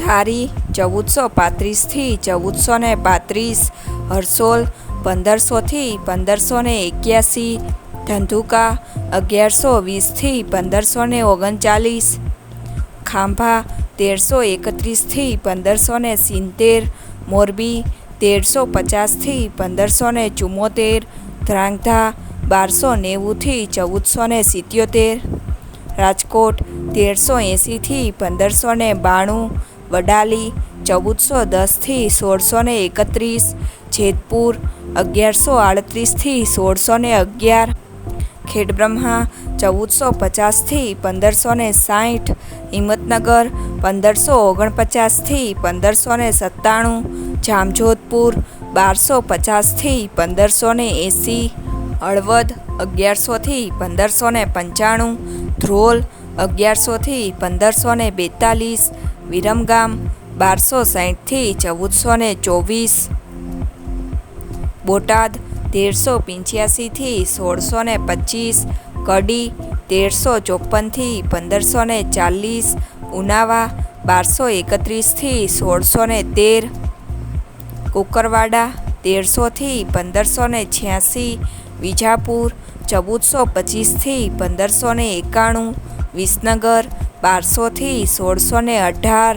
ધારી ચૌદસો પાંત્રીસથી ચૌદસો ને પાંત્રીસ હરસોલ પંદરસોથી પંદરસો ને એક્યાસી, ધંધુકા અગિયારસો વીસથી પંદરસો ને ઓગણચાલીસ, ખાંભા તેરસો એકત્રીસથી પંદરસો ને સિત્તેર, મોરબી તેરસો પચાસથી પંદરસો ને ચુમ્મોતેર, ધ્રાંગધા બારસો નેવુંથી ચૌદસો ને સિત્યોતેર, રાજકોટ તેરસો એંસીથી પંદરસો ને બાણું વડાલી, ચૌદસો દસથી સોળસો ને એકત્રીસ, જેતપુર અગિયારસો આડત્રીસથી સોળસો ને અગિયાર, ખેડબ્રહ્મા ચૌદસો પચાસથી પંદરસો ને સાઠ, હિંમતનગર પંદરસો ઓગણપચાસથી પંદરસો ને સત્તાણું, જામજોધપુર બારસો પચાસથી પંદરસો ને એંસી, હળવદ અગિયારસોથી પંદરસો ને પંચાણું, ધ્રોલ અગિયારસોથી પંદરસો ને બેતાલીસ વિરમગામ, બારસો સાહીઠથી ચૌદસો ને ચોવીસ. બોટાદ, તેરસો પંચ્યાસીથી સોળસો ને પચીસ. કડી, તેરસો ચોપનથી પંદરસો ને ચાલીસ. ઉનાવા, બારસો એકત્રીસથી સોળસો ને તેર. કુકરવાડા, તેરસોથી પંદરસો ને છ્યાસી. વિજાપુર, ચૌદસો પચીસથી પંદરસો ને એકાણું. વિસનગર બારસોથી સોળસો ને અઢાર